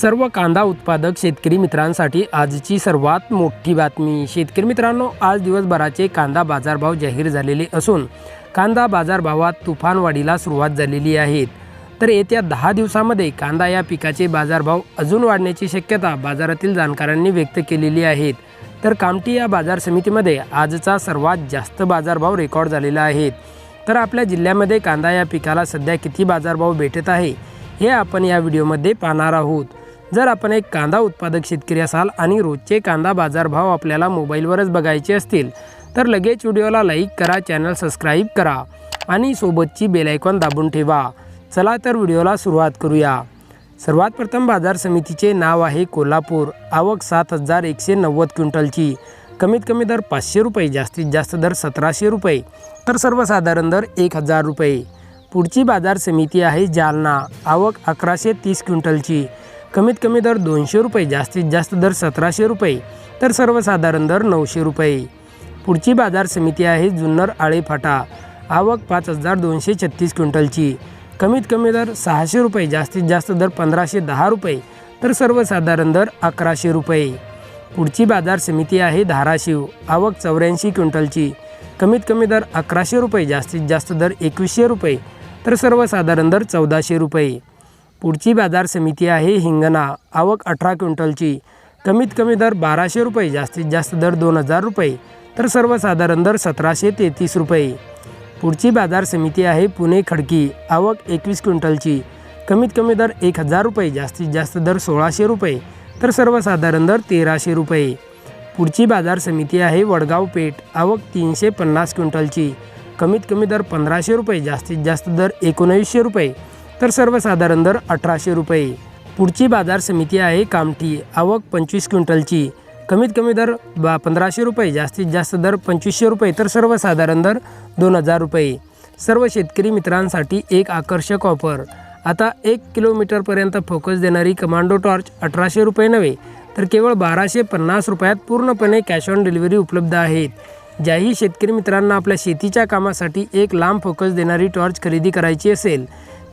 सर्व कांदा उत्पादक शेतकरी मित्रांसाठी आजची सर्वात मोठी बातमी. शेतकरी मित्रांनो आज दिवसभराचे कांदा बाजारभाव जाहीर झालेले असून कांदा बाजारभावात तुफानवाढीला सुरुवात झालेली आहे. तर येत्या दहा दिवसामध्ये कांदा या पिकाचे बाजारभाव अजून वाढण्याची शक्यता बाजारातील जाणकारांनी व्यक्त केलेली आहेत तर कामठी या बाजार समितीमध्ये आजचा सर्वात जास्त बाजारभाव रेकॉर्ड झालेला आहे. तर आपल्या जिल्ह्यामध्ये कांदा या पिकाला सध्या किती बाजारभाव भेटत आहे हे आपण या व्हिडिओमध्ये पाहणार आहोत. जर आपण एक कांदा उत्पादक शेतकरी असाल आणि रोजचे कांदा बाजारभाव आपल्याला मोबाईलवरच बघायचे असतील तर लगेच व्हिडिओला लाईक करा चॅनल सबस्क्राईब करा आणि सोबतची बेलायकॉन दाबून ठेवा. चला तर व्हिडिओला सुरुवात करूया. सर्वात प्रथम बाजार समितीचे नाव आहे कोल्हापूर. आवक सात हजार एकशे नव्वद क्विंटलची. कमीत कमी दर पाचशे रुपये जास्तीत जास्त दर सतराशे रुपये तर सर्वसाधारण दर एक हजार रुपये. पुढची बाजार समिती आहे जालना. आवक अकराशे तीस क्विंटलची. कमीत कमी दर दोनशे रुपये जास्तीत जास्त दर सतराशे रुपये तर सर्वसाधारण दर नऊशे रुपये. पुढची बाजार समिती आहे जुन्नर आळे फाटा. आवक पाच हजार दोनशे छत्तीस क्विंटलची. कमीत कमी दर सहाशे रुपये जास्तीत जास्त दर पंधराशे दहा रुपये तर सर्वसाधारण दर अकराशे रुपये. पुढची बाजार समिती आहे धाराशिव. आवक चौऱ्याऐंशी क्विंटलची. कमीत कमी दर अकराशे रुपये जास्तीत जास्त दर एकवीसशे रुपये तर सर्वसाधारण दर चौदाशे रुपये. पुढची बाजार समिती आहे हिंगणा. आवक अठरा क्विंटलची. कमीत कमी दर बाराशे रुपये जास्तीत जास्त दर दोन हजार रुपये तर सर्वसाधारण दर सतराशे तेहतीस रुपये. पुढची बाजार समिती आहे पुणे खडकी. आवक एकवीस क्विंटलची. कमीत कमी दर एक हजार रुपये जास्तीत जास्त दर सोळाशे रुपये तर सर्वसाधारण दर तेराशे रुपये. पुढची बाजार समिती आहे वडगाव पेठ. आवक तीनशे पन्नास क्विंटलची. कमीत कमी दर पंधराशे रुपये जास्तीत जास्त दर एकोणावीसशे रुपये तर सर्वसाधारण दर अठराशे रुपये. पुढची बाजार समिती आहे कामठी. आवक पंचवीस क्विंटलची. कमीत कमी दर बा पंधराशे रुपये. जास्तीत जास्त दर पंचवीसशे रुपये. तर सर्वसाधारण दर दोन हजार रुपये. सर्व शेतकरी मित्रांसाठी एक आकर्षक ऑफर. आता एक किलोमीटरपर्यंत फोकस देणारी कमांडो टॉर्च अठराशे रुपये नव्हे तर केवळ बाराशे पन्नास रुपयात पूर्णपणे कॅश ऑन डिलिव्हरी उपलब्ध आहेत. ज्याही शेतकरी मित्रांना आपल्या शेतीच्या कामासाठी एक लांब फोकस देणारी टॉर्च खरेदी करायची असेल